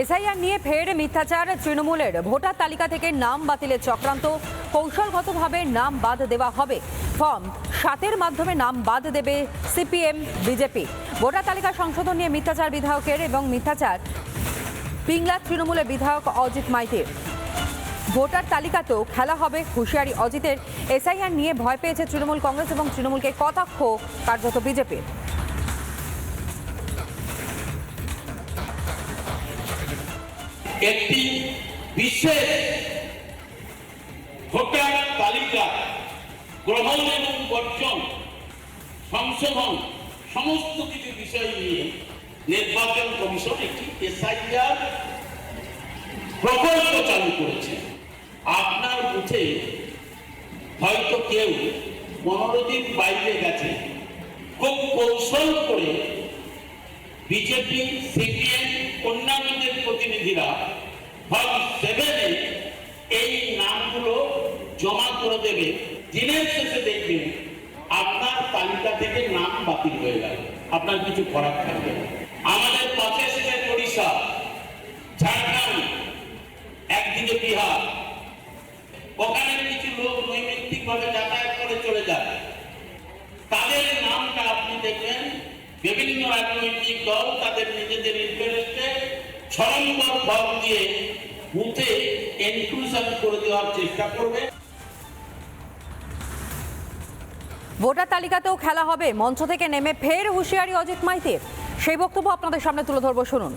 SIR নিয়ে ফের মিথ্যাচার তৃণমূলের। ভোটার তালিকা থেকে নাম বাতিলের চক্রান্ত। কৌশলগতভাবে নাম বাদ দেওয়া হবে। ফর্ম সাতের মাধ্যমে নাম বাদ দেবে সিপিএম, বিজেপি। ভোটার তালিকা সংশোধন নিয়ে মিথ্যাচার বিধায়কের এবং মিথ্যাচার পিংলা তৃণমূলের বিধায়ক অজিত মাইতির। ভোটার তালিকাতেও খেলা হবে হুঁশিয়ারি অজিতের। এসআইআর নিয়ে ভয় পেয়েছে তৃণমূল কংগ্রেস এবং তৃণমূলকে কটাক্ষ কার্যত বিজেপির। একটি বিশেষ ভোটার তালিকা গ্রহণ এবং বর্জন, সংশোধন, সমস্ত কিছু বিষয় নিয়ে নির্বাচন কমিশন একটি এসআইআর প্রকল্প চালু করেছে। আপনার বুথে হয়তো কেউ পনেরো দিন বাইরে গেছে। খুব কৌশল করে বিজেপি, সিপিএম অন্যান্যদের প্রতিনিধিরা ফর্ম সেভেনে এই নামগুলো জমা করে দেবে। দিনের শেষে দেখবেন আপনার তালিকা থেকে নাম বাতিল হয়ে গেল। আপনার কিছু করার থাকবে আমাদের পাশে এসেছে ওড়িশা, ঝাড়খণ্ড, একদিকে বিহার। ওখানে কিছু লোক নৈমিত্তিক ভাবে যাতায়াত করে চলে যায়। তাদের নামটা আপনি দেখবেন বিভিন্ন রাজনৈতিক দল তাদের নিজেদের ইন্টারেস্টে ছড়ম্বর ফর্ম দিয়ে বুথে ইনক্লুশন করে দেওয়ার চেষ্টা করবে। ভোটার তালিকাতেও খেলা হবে। মঞ্চ থেকে নেমে ফের হুঁশিয়ারি অজিত মাইতির। সেই বক্তব্য আপনাদের সামনে তুলে ধরবো শুনুন।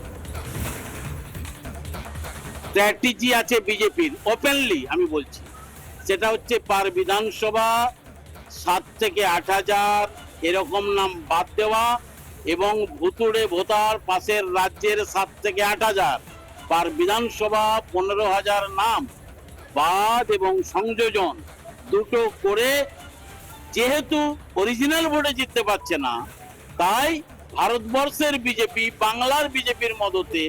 স্ট্র্যাটেজি আছে বিজেপির ওপেনলি আমি বলছি। সেটা হচ্ছে পার বিধানসভা সাত থেকে আট হাজার এরকম নাম বাদ দেওয়া। এবং ভুতুড়ে ভোটার পাশের রাজ্যের সাত থেকে আট হাজার পার বিধানসভা পনেরো হাজার নাম, বাদ এবং সংযোজন দুটো করে যেহেতু অরিজিনাল ভোটে জিততে পারছে না, তাই ভারতবর্ষের বিজেপি বাংলার বিজেপির মদতে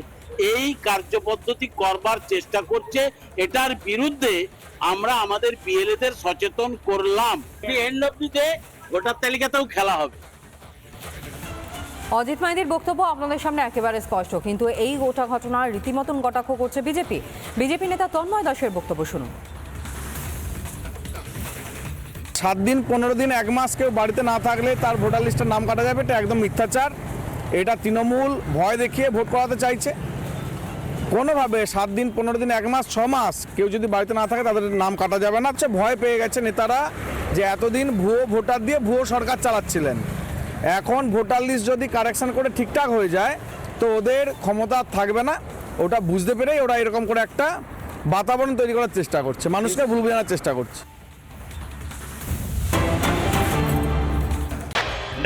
এই কার্যপদ্ধতি করবার চেষ্টা করছে। এটার বিরুদ্ধে আমরা আমাদের পিএলএদের সচেতন করলাম। End of the day voter তালিকাতেও খেলা হবে। অজিত মাইতির বক্তব্য আপনাদের সামনে একেবারে স্পষ্ট, কিন্তু এই গোটা ঘটনার রীতিমতন কটাক্ষ করছে বিজেপি। বিজেপি নেতা তন্ময় দাসের বক্তব্য শুনুন। সাত দিন, পনেরো দিন, এক মাস কেউ বাড়িতে না থাকলে তার ভোটার লিস্টের নাম কাটা যাবে, এটা একদম মিথ্যাচার। এটা তৃণমূল ভয় দেখিয়ে ভোট করাতে চাইছে। কোনোভাবে সাত দিন, পনেরো দিন, এক মাস, ছ মাস কেউ যদি বাড়িতে না থাকে তাদের নাম কাটা যাবে না। হচ্ছে ভয় পেয়ে গেছে নেতারা যে এতদিন ভুয়ো ভোটার দিয়ে ভুয়ো সরকার চালাচ্ছিলেন। এখন ভোটার লিস্ট যদি কারেকশন করে ঠিকঠাক হয়ে যায়, তো ওদের ক্ষমতা থাকবে না। ওটা বুঝতে পেরেই ওরা এরকম করে একটা বাতাবরণ তৈরি করার চেষ্টা করছে। মানুষকে ভুল বোঝানোর চেষ্টা করছে।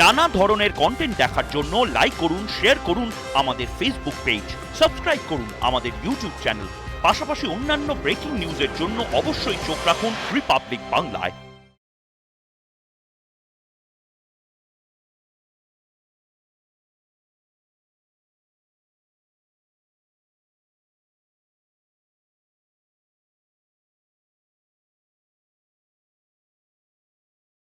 নানা ধরনের কন্টেন্ট দেখার জন্য লাইক করুন শেয়ার করুন আমাদের ফেসবুক পেজ সাবস্ক্রাইব করুন আমাদের ইউটিউব চ্যানেল পাশাপাশি অন্যান্য ব্রেকিং নিউজের জন্য অবশ্যই চোখ রাখুন রিপাবলিক বাংলায়